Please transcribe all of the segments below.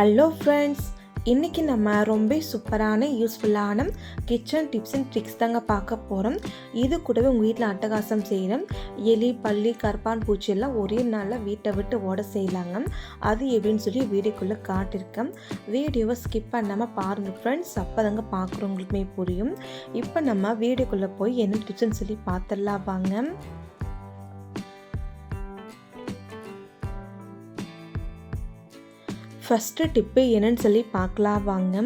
Hello friends இன்றைக்கி நம்ம ரொம்ப சூப்பரான யூஸ்ஃபுல்லான கிச்சன் டிப்ஸ் அண்ட் ட்ரிக்ஸ் தாங்க பார்க்க போகிறோம் இது கூடவே உங்கள் வீட்டில் அட்டகாசம் செய்யணும். எலி பள்ளி கற்பான் பூச்சி எல்லாம் ஒரே நாளில் வீட்டை விட்டு ஓட செய்யலாங்க. அது எப்படின்னு சொல்லி வீடியோக்குள்ளே காட்டியிருக்கேன். வீடியோவை ஸ்கிப் பண்ணாமல் பாருங்கள் ஃப்ரெண்ட்ஸ் அப்போ தாங்க பார்க்குறவங்களுக்குமே புரியும். இப்போ நம்ம வீடியோக்குள்ளே போய் என்ன டிப்ஸ்ன்னு சொல்லி பார்த்துடலாம் வாங்க. ஃபஸ்ட்டு டிப்பு என்னன்னு சொல்லி பார்க்கலாம் வாங்க.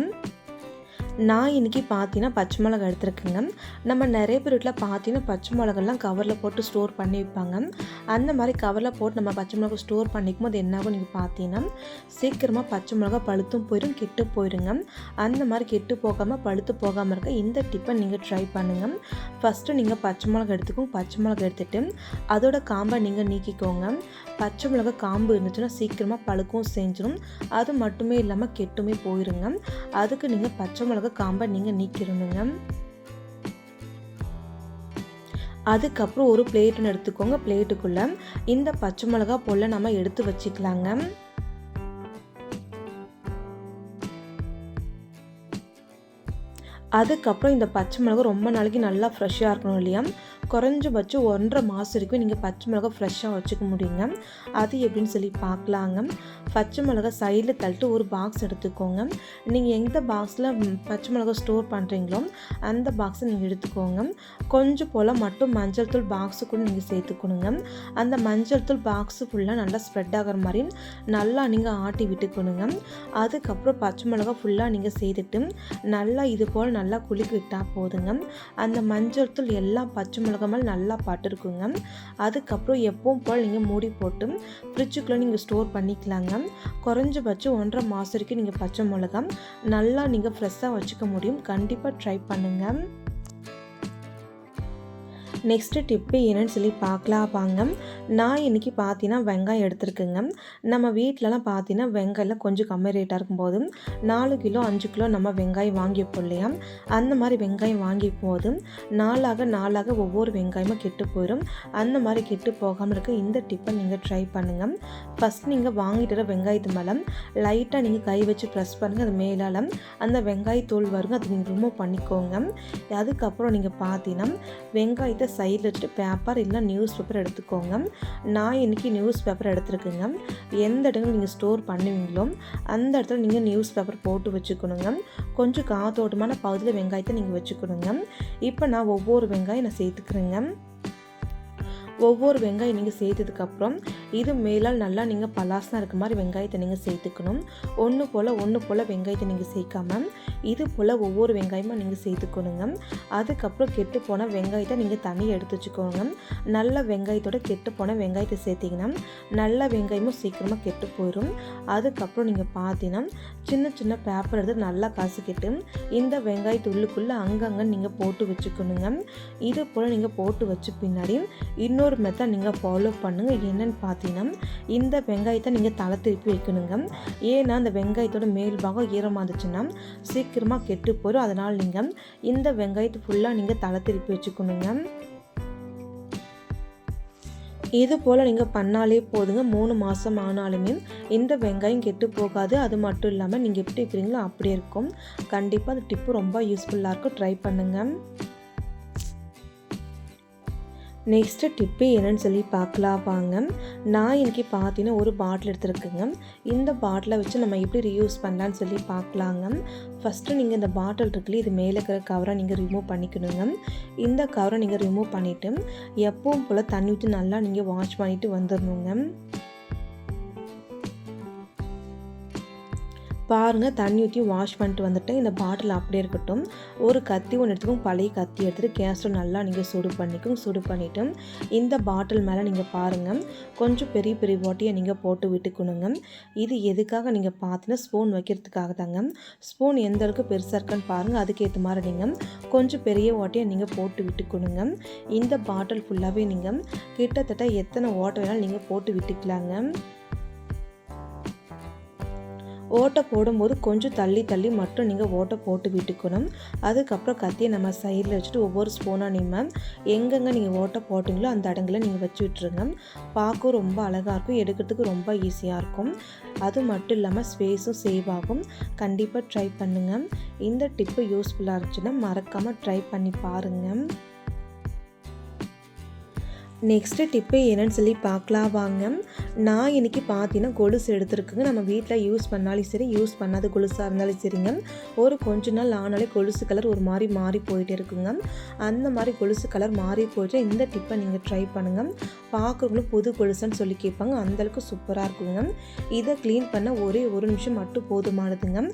நான் இன்றைக்கி பார்த்தீங்கன்னா பச்சை மிளகா எடுத்துருக்கேங்க. நம்ம நிறைய பேர் வீட்டில் பார்த்தீங்கன்னா பச்சை மிளகாலாம் கவரில் போட்டு ஸ்டோர் பண்ணி வைப்பாங்க அந்த மாதிரி கவரில் போட்டு நம்ம பச்சை மிளகா ஸ்டோர் பண்ணிக்கும் போது என்னாகும் நீங்கள் பார்த்தீங்கன்னா சீக்கிரமாக பச்சை மிளகா பழுத்தும் போயிடும் கெட்டு போயிடுங்க அந்த மாதிரி கெட்டு போகாமல் பழுத்து போகாமல் இருக்க இந்த டிப்பை நீங்கள் ட்ரை பண்ணுங்கள் ஃபஸ்ட்டு நீங்கள் பச்சை மிளகா எடுத்துக்கோங்க. பச்சை மிளகா எடுத்துகிட்டு அதோட காம்பை நீங்கள் நீக்கிக்கோங்க. பச்சை மிளகா காம்பு இருந்துச்சுன்னா சீக்கிரமாக பழுக்கவும் செஞ்சிடும் அது மட்டுமே இல்லாமல் கெட்டுமே போயிருங்க. அதுக்கு நீங்கள் பச்சை மிளகா காம்பை நீங்கள் நீக்கிடணுங்க. அதுக்கப்புறம் ஒரு பிளேட்டுன்னு எடுத்துக்கோங்க பிளேட்டுக்குள்ளே இந்த பச்சை மிளகா பொல்ல நம்ம எடுத்து வச்சுக்கலாங்க. அதுக்கப்புறம் இந்த பச்சை மிளகா ரொம்ப நாளைக்கு நல்லா ஃப்ரெஷ்ஷாக இருக்கணும் இல்லையா? குறைஞ்சபட்சம் ஒன்றரை மாதம் வரைக்கும் நீங்கள் பச்சை மிளகா ஃப்ரெஷ்ஷாக வச்சுக்க முடியுங்க. அது எப்படின்னு சொல்லி பார்க்கலாங்க. பச்சை மிளகா சைடில் தள்ளிட்டு ஒரு பாக்ஸ் எடுத்துக்கோங்க. நீங்கள் எந்த பாக்ஸில் பச்சை மிளகா ஸ்டோர் பண்ணுறீங்களோ அந்த பாக்ஸை நீங்கள் எடுத்துக்கோங்க. கொஞ்சம் போல் மட்டும் மஞ்சள் தூள் பாக்ஸு கூட நீங்கள் சேர்த்துக்கணுங்க. அந்த மஞ்சள் தூள் பாக்ஸு ஃபுல்லாக நல்லா ஸ்ப்ரெட் ஆகிற மாதிரி நல்லா நீங்கள் ஆட்டி விட்டுக்கணுங்க. அதுக்கப்புறம் பச்சை மிளகா ஃபுல்லாக நீங்கள் செய்துட்டு நல்லா இது போல் நல்லா குளிக்க விட்டால் போதுங்க. அந்த மஞ்சள் தூள் எல்லா பச்சை மிளகா மேலே நல்லா பட்டிருக்குங்க அதுக்கப்புறம் எப்பவும் போல் நீங்கள் மூடி போட்டு ஃப்ரிட்ஜுக்குள்ளே நீங்கள் ஸ்டோர் பண்ணிக்கலாங்க. குறைஞ்சபட்சம் ஒன்றரை மாதம் வரைக்கும் நீங்கள் பச்சை மிளகா நல்லா நீங்கள் ஃப்ரெஷ்ஷாக வச்சுக்க முடியும். கண்டிப்பாக ட்ரை பண்ணுங்கள் நெக்ஸ்ட்டு டிப்பு என்னன்னு சொல்லி பார்க்கலாம் வாங்க. நான் இன்றைக்கி பார்த்தீங்கன்னா வெங்காயம் எடுத்துருக்குங்க. நம்ம வீட்டிலலாம் பார்த்தீங்கன்னா வெங்காயம் கொஞ்சம் கம்மி ரேட்டாக இருக்கும்போது நாலு கிலோ அஞ்சு கிலோ நம்ம வெங்காயம் வாங்கிப்போம் இல்லையா? அந்த மாதிரி வெங்காயம் வாங்கி போது நாளாக நாளாக ஒவ்வொரு வெங்காயமும் கெட்டு போயிடும் அந்த மாதிரி கெட்டு போகாமல் இருக்க இந்த டிப்பை நீங்கள் ட்ரை பண்ணுங்கள் ஃபஸ்ட் நீங்கள் வாங்கிட்டு வெங்காயத்து மேலே லைட்டாக நீங்கள் கை வச்சு ப்ரெஸ் பண்ணுங்கள் அது மேலால். அந்த வெங்காயத்தோல் வருங்க அது நீங்கள் ரிமூவ் பண்ணிக்கோங்க. அதுக்கப்புறம் நீங்கள் பார்த்தீங்கன்னா வெங்காயத்தை சைடில் பேப்பர் இல்லை நியூஸ் பேப்பர் எடுத்துக்கோங்க. நான் இன்றைக்கி நியூஸ் பேப்பர் எடுத்துருக்குங்க. எந்த இடங்கள் நீங்கள் ஸ்டோர் பண்ணுவீங்களோ அந்த இடத்துல நீங்கள் நியூஸ் பேப்பர் போட்டு வச்சுக்கணுங்க. கொஞ்சம் காத்தோட்டமான பகுதியில் வெங்காயத்தை நீங்கள் வச்சுக்கணுங்க. இப்போ நான் ஒவ்வொரு வெங்காயம் நான் சேர்த்துக்கிறேங்க. ஒவ்வொரு வெங்காயம் நீங்கள் சேர்த்ததுக்கப்புறம் இது மேலால் நல்லா நீங்கள் பலாசனாக இருக்க மாதிரி வெங்காயத்தை நீங்கள் சேர்த்துக்கணும். ஒன்று போல் ஒன்று போல் வெங்காயத்தை நீங்கள் சேர்க்காம இது போல் ஒவ்வொரு வெங்காயமும் நீங்கள் சேர்த்துக்கணுங்க. அதுக்கப்புறம் கெட்டு போன வெங்காயத்தை நீங்கள் தனியாக எடுத்து வச்சுக்கோங்க. நல்ல வெங்காயத்தோட கெட்டு போன வெங்காயத்தை சேர்த்திங்கன்னா நல்ல வெங்காயமும் சீக்கிரமாக கெட்டு போயிடும் அதுக்கப்புறம் நீங்கள் பார்த்தீங்கன்னா சின்ன சின்ன பேப்பர் எடுத்து நல்லா கசக்கிட்டு இந்த வெங்காயத்து உள்ளுக்குள்ளே அங்கங்கே நீங்கள் போட்டு வச்சுக்கணுங்க. இது போல் நீங்கள் போட்டு வச்ச பின்னாடி இன்னொரு இன்னொரு மெத்தட் நீங்கள் ஃபாலோ பண்ணுங்கள் என்னென்னு பார்த்தீங்கன்னா இந்த வெங்காயத்தை நீங்கள் தலை திருப்பி வைக்கணுங்க. ஏன்னா அந்த வெங்காயத்தோட மேல் பாகம் ஈரமாக இருந்துச்சுன்னா சீக்கிரமாக கெட்டு போயிடும் அதனால் நீங்கள் இந்த வெங்காயத்தை ஃபுல்லாக நீங்கள் தலை திருப்பி வச்சுக்கணுங்க. இது போல் நீங்கள் பண்ணாலே போதுங்க. மூணு மாதம் ஆனாலுமே இந்த வெங்காயம் கெட்டு போகாது. அது மட்டும் இல்லாமல் நீங்கள் எப்படி இருக்கிறீங்களோ அப்படியே இருக்கும். கண்டிப்பாக அந்த டிப்பு ரொம்ப யூஸ்ஃபுல்லாக இருக்கும். ட்ரை பண்ணுங்கள் நெக்ஸ்ட்டு டிப்பு என்னன்னு சொல்லி பார்க்கலாம் வாங்க. நான் இன்றைக்கி பார்த்தீங்கன்னா ஒரு பாட்டில் எடுத்துருக்குங்க. இந்த பாட்டிலை வச்சு நம்ம எப்படி ரீயூஸ் பண்ணலான்னு சொல்லி பார்க்கலாங்க. ஃபஸ்ட்டு நீங்கள் இந்த பாட்டில் இருக்குல்ல இது மேலே இருக்கிற கவரை நீங்கள் ரிமூவ் பண்ணிக்கணுங்க. இந்த கவரை நீங்கள் ரிமூவ் பண்ணிவிட்டு எப்பவும் போல் தண்ணி ஊற்றி நல்லா நீங்கள் வாஷ் பண்ணிவிட்டு வந்துடணுங்க. பாருங்கள் தண்ணி ஊற்றி வாஷ் பண்ணிட்டு வந்துட்டு இந்த பாட்டில் அப்படியே இருக்கட்டும். ஒரு கத்தி ஒன்று எடுத்துக்கும் பழைய கத்தி எடுத்துகிட்டு கேஸ்டர் நல்லா நீங்கள் சுடு பண்ணிக்கும் சுடு பண்ணிவிட்டு இந்த பாட்டில் மேலே நீங்கள் பாருங்கள் கொஞ்சம் பெரிய பெரிய ஓட்டையை நீங்கள் போட்டு விட்டுக்கணுங்க. இது எதுக்காக நீங்கள் பார்த்தீங்கன்னா ஸ்பூன் வைக்கிறதுக்காக தாங்க. ஸ்பூன் எந்த அளவுக்கு பெருசாக இருக்கான்னு பாருங்கள் அதுக்கேற்ற மாதிரி நீங்கள் கொஞ்சம் பெரிய ஓட்டையை நீங்கள் போட்டு விட்டுக்கணுங்க. இந்த பாட்டில் ஃபுல்லாகவே நீங்கள் கிட்டத்தட்ட எத்தனை ஓட்டை வேணாலும் நீங்கள் போட்டு விட்டுக்கலாங்க. ஓட்டை போடும்போது கொஞ்சம் தள்ளி தள்ளி மட்டும் நீங்கள் ஓட்டை போட்டு விட்டுக்கணும். அதுக்கப்புறம் கத்தியை நம்ம சைடில் வச்சுட்டு ஒவ்வொரு ஸ்பூனாக நிம்ம எங்கெங்கே நீங்கள் ஓட்டை போட்டிங்களோ அந்த இடங்களில் நீங்கள் வச்சு விட்டுருங்க. பார்க்க ரொம்ப அழகாக இருக்கும். எடுக்கிறதுக்கு ரொம்ப ஈஸியாக இருக்கும். அது மட்டும் இல்லாமல் ஸ்பேஸும் சேவ் ஆகும். கண்டிப்பாக ட்ரை பண்ணுங்கள் இந்த டிப்பு யூஸ்ஃபுல்லாக இருந்துச்சுன்னா மறக்காமல் ட்ரை பண்ணி பாருங்கள் நெக்ஸ்ட்டு டிப்பு என்னன்னு சொல்லி பார்க்கலாம் வாங்க. நான் இன்றைக்கி பார்த்தீங்கன்னா கொலுசு எடுத்துருக்குங்க. நம்ம வீட்டில் யூஸ் பண்ணாலும் சரி யூஸ் பண்ணாத கொலுசாக இருந்தாலும் சரிங்க. ஒரு கொஞ்ச நாள் ஆனாலே கொலுசு கலர் ஒரு மாதிரி மாறி போயிட்டே இருக்குங்க. அந்த மாதிரி கொலுசு கலர் மாறி போயிட்டு இந்த டிப்பை நீங்கள் ட்ரை பண்ணுங்கள் பார்க்குறவங்களும் புது கொலுசுன்னு சொல்லி கேட்பாங்க. அந்தளவுக்கு சூப்பராக இருக்குங்க. இதை க்ளீன் பண்ண ஒரே ஒரு நிமிஷம் மட்டும் போதுமானதுங்க.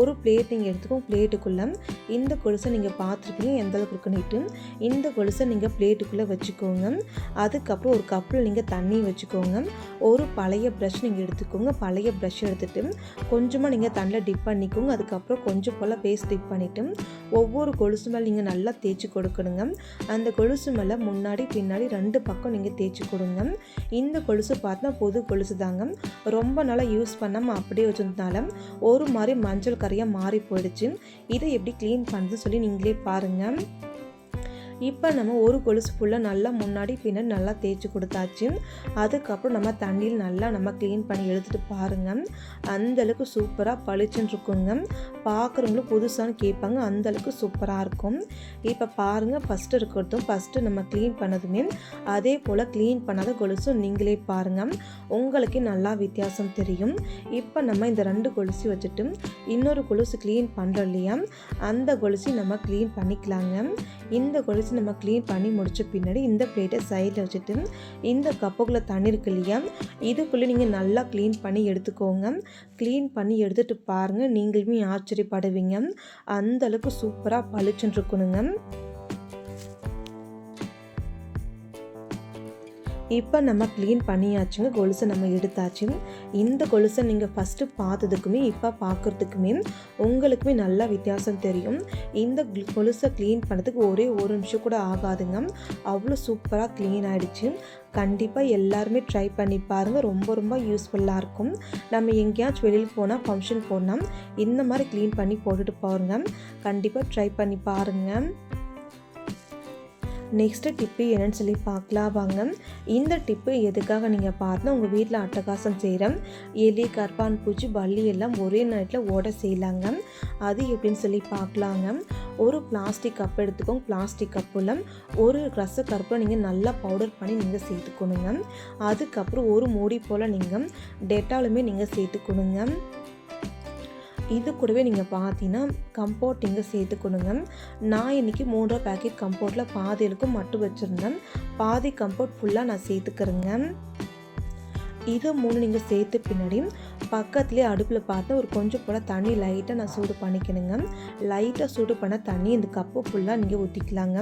ஒரு பிளேட் நீங்கள் எடுத்துக்கோங்க பிளேட்டுக்குள்ளே இந்த கொலுசை நீங்கள் பார்த்துருக்கீங்க எந்த அளவுக்கு இருக்குன்னுட்டு இந்த கொலுசை நீங்கள் பிளேட்டுக்குள்ளே வச்சுக்கோங்க. அதுக்கப்புறம் ஒரு கப்பில் நீங்கள் தண்ணி வச்சுக்கோங்க. ஒரு பழைய ப்ரஷ் நீங்கள் எடுத்துக்கோங்க. பழைய ப்ரஷ் எடுத்துகிட்டு கொஞ்சமாக நீங்கள் தண்ணியில் டிப் பண்ணிக்கோங்க. அதுக்கப்புறம் கொஞ்சம் போல் பேஸ்ட் டிப் பண்ணிவிட்டு ஒவ்வொரு கொலுசு மேலே நீங்கள் நல்லா தேய்ச்சி கொடுக்கணுங்க. அந்த கொலுசு மேலே முன்னாடி பின்னாடி ரெண்டு பக்கம் நீங்கள் தேய்ச்சி கொடுங்க. இந்த கொலுசு பார்த்தா பொது கொலுசு தாங்க. ரொம்ப நாளாக யூஸ் பண்ணாமல் அப்படியே வச்சதுனால ஒரு மாதிரி மஞ்சள் கரையாக மாறி போயிடுச்சு. இதை எப்படி க்ளீன் பண்ணுறது சொல்லி நீங்களே பாருங்கள் இப்போ நம்ம ஒரு கொலுசு ஃபுல்லாக நல்லா முன்னாடி பின்னாடி நல்லா தேய்ச்சி கொடுத்தாச்சு. அதுக்கப்புறம் நம்ம தண்ணியில் நல்லா நம்ம க்ளீன் பண்ணி எடுத்துகிட்டு பாருங்கள் அந்தளவுக்கு சூப்பராக பளிச்சுன்னு இருக்குங்க. பார்க்குறவங்களும் புதுசான்னு கேட்பாங்க அந்தளவுக்கு சூப்பராக இருக்கும். இப்போ பாருங்கள் ஃபஸ்ட்டு இருக்கிறதும் ஃபஸ்ட்டு நம்ம க்ளீன் பண்ணதுமே அதே போல் க்ளீன் பண்ணாத கொலுசும் நீங்களே பாருங்கள் உங்களுக்கே நல்லா வித்தியாசம் தெரியும். இப்போ நம்ம இந்த ரெண்டு கொலுசி வச்சுட்டு இன்னொரு கொலுசு க்ளீன் பண்ணுறோம் இல்லையா? அந்த கொலுசி நம்ம க்ளீன் பண்ணிக்கலாங்க. இந்த கொலுசு நம்ம க்ளீன் பண்ணி முடித்த பின்னாடி இந்த பிளேட்டை சைடில் வச்சுட்டு இந்த கப்புக்குள்ளே தண்ணி இருக்கு இல்லையா? இதுக்குள்ளே நீங்கள் நல்லா க்ளீன் பண்ணி எடுத்துக்கோங்க. க்ளீன் பண்ணி எடுத்துகிட்டு பாருங்கள் நீங்களுமே ஆச்சரியப்படுவீங்க. அந்தளவுக்கு சூப்பராக பளிச்சுன்னு இருக்கணுங்க. இப்போ நம்ம க்ளீன் பண்ணியாச்சுங்க கொலுசை நம்ம எடுத்தாச்சு இந்த கொலுசை நீங்கள் ஃபஸ்ட்டு பார்த்ததுக்குமே இப்போ பார்க்குறதுக்குமே உங்களுக்குமே நல்லா வித்தியாசம் தெரியும். இந்த கொலுசை க்ளீன் பண்ணதுக்கு ஒரே ஒரு நிமிஷம் கூட ஆகாதுங்க. அவ்வளோ சூப்பராக க்ளீன் ஆகிடுச்சு கண்டிப்பாக எல்லாருமே ட்ரை பண்ணி பாருங்கள் ரொம்ப ரொம்ப யூஸ்ஃபுல்லாக இருக்கும். நம்ம எங்கேயாச்சும் வெளியில் போனால் ஃபங்க்ஷன் போனால் இந்த மாதிரி க்ளீன் பண்ணி போட்டுட்டு பாருங்க கண்டிப்பாக ட்ரை பண்ணி பாருங்கள் நெக்ஸ்ட்டு டிப்பு என்னன்னு சொல்லி பார்க்கலாம் வாங்க. இந்த டிப்பு எதுக்காக நீங்கள் பார்த்தா உங்கள் வீட்டில் அட்டகாசம் செய்கிற எலி கர்பான் பூச்சி பள்ளி எல்லாம் ஒரே நேரத்தில் ஓட செய்யலாங்க. அது எப்படின்னு சொல்லி பார்க்கலாங்க. ஒரு பிளாஸ்டிக் கப் எடுத்துக்கோங்க. பிளாஸ்டிக் கப்பில் ஒரு ரச கருப்பில் நீங்கள் நல்லா பவுடர் பண்ணி நீங்கள் சேர்த்துக்கணுங்க. அதுக்கப்புறம் ஒரு மூடி போல் நீங்கள் டெட்டாலுமே நீங்கள் சேர்த்துக்கணுங்க. இது கூடவே நீங்கள் பார்த்தீங்கன்னா கம்போர்ட் நீங்கள் சேர்த்துக்கணுங்க நான் இன்றைக்கி மூன்றரை பேக்கெட் கம்போர்ட்டில் பாதிகளுக்கும் மட்டும் வச்சுருந்தேன். பாதி கம்போர்ட் ஃபுல்லாக நான் சேர்த்துக்கிறேங்க. இது மூணு நீங்கள் சேர்த்து பின்னாடி பக்கத்துலேயே அடுப்பில் பார்த்து ஒரு கொஞ்சம் போல் தண்ணி லைட்டாக நான் சூடு பண்ணிக்கணுங்க. லைட்டாக சூடு பண்ண தண்ணி இந்த கப்பு ஃபுல்லாக நீங்கள் ஊற்றிக்கலாங்க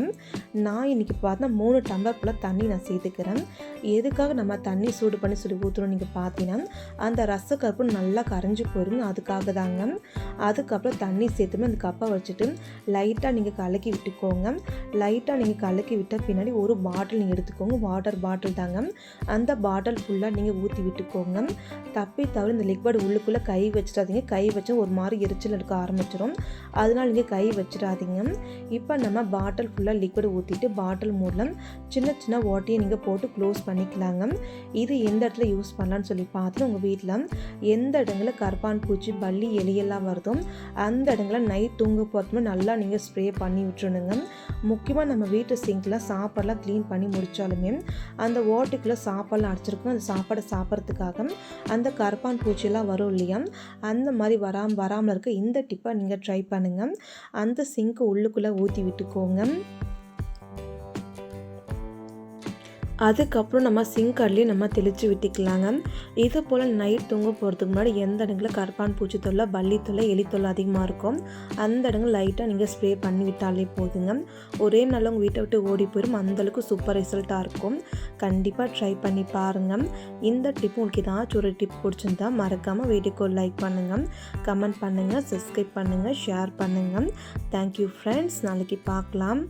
நான் இன்றைக்கி பார்த்தா மூணு டம்ளர் ஃபுல்லாக தண்ணி நான் சேர்த்துக்கிறேன். எதுக்காக நம்ம தண்ணி சூடு பண்ணி சொல்லி ஊற்றுறோம் நீங்கள் பார்த்தீங்கன்னா அந்த ரசக்கருப்பு நல்லா கரைஞ்சி போயிருங்க அதுக்காக தாங்க. அதுக்கப்புறம் தண்ணி சேர்த்துமே அந்த கப்பை வச்சுட்டு லைட்டாக நீங்கள் கலக்கி விட்டுக்கோங்க. லைட்டாக நீங்கள் கலக்கி விட்ட பின்னாடி ஒரு பாட்டில் நீங்கள் எடுத்துக்கோங்க. வாட்டர் பாட்டில் தாங்க. அந்த பாட்டில் ஃபுல்லாக நீங்கள் ஊற்றி விட்டுக்கோங்க. தப்பி தவிர இந்த லிக்விட் உள்ளுக்குள்ளே கை வச்சிடாதீங்க. கை வச்சு ஒரு மாதிரி எரிச்சல் எடுக்க ஆரம்பிச்சிடும் அதனால் நீங்கள் கை வச்சிடாதீங்க. இப்போ நம்ம பாட்டில் ஃபுல்லாக லிக்விட் ஊற்றிட்டு பாட்டில் மூலம் சின்ன சின்ன ஓட்டையை நீங்கள் போட்டு க்ளோஸ் பண்ணிக்கலாங்க. இது எந்த இடத்துல யூஸ் பண்ணலான்னு சொல்லி பார்த்து உங்கள் வீட்டில் எந்த இடங்களில் கருப்பான் பூச்சி பள்ளி எலியெல்லாம் வருதோ அந்த இடங்களில் நைட் தூங்க போகிறதுமே நல்லா நீங்கள் ஸ்ப்ரே பண்ணி விட்டுருணுங்க. முக்கியமாக நம்ம வீட்டு சிங்கில் சாப்பாடெலாம் க்ளீன் பண்ணி முடித்தாலுமே அந்த ஓட்டுக்குள்ளே சாப்பாடெலாம் அடிச்சிருக்கும். அந்த சாப்பாடை சாப்பிட்றதுக்காக அந்த கருப்பான் பூச்சி பூச்சியெல்லாம் வரும் இல்லையா? அந்த மாதிரி வராமல் வராமல் இருக்க இந்த டிப்பை நீங்கள் ட்ரை பண்ணுங்கள் அந்த சிங்க்கு உள்ளுக்குள்ளே ஊற்றி விட்டுக்கோங்க. அதுக்கப்புறம் நம்ம சிங்கர்லேயும் நம்ம தெளித்து விட்டுக்கலாங்க. இது போல் நைட் தூங்க போகிறதுக்கு முன்னாடி எந்த இடங்களில் கருப்பான் பூச்சி தொல்லை வள்ளி தொல்லை எலி தொல்லை அதிகமாக இருக்கும் அந்த இடங்கள் லைட்டாக நீங்கள் ஸ்ப்ரே பண்ணி விட்டாலே போதுங்க. ஒரே நாள் உங்கள் வீட்டை விட்டு ஓடி போயிடும் அந்தளவுக்கு சூப்பர் ரிசல்ட்டாக இருக்கும். கண்டிப்பாக ட்ரை பண்ணி பாருங்கள் இந்த டிப் உங்களுக்கு ஏதாச்சும் ஒரு டிப் பிடிச்சிருந்தா மறக்காமல் வீடியோக்கு லைக் பண்ணுங்கள் கமெண்ட் பண்ணுங்கள் சப்ஸ்கிரைப் பண்ணுங்கள் ஷேர் பண்ணுங்கள் தேங்க்யூ ஃப்ரெண்ட்ஸ் நாளைக்கு பார்க்கலாம்.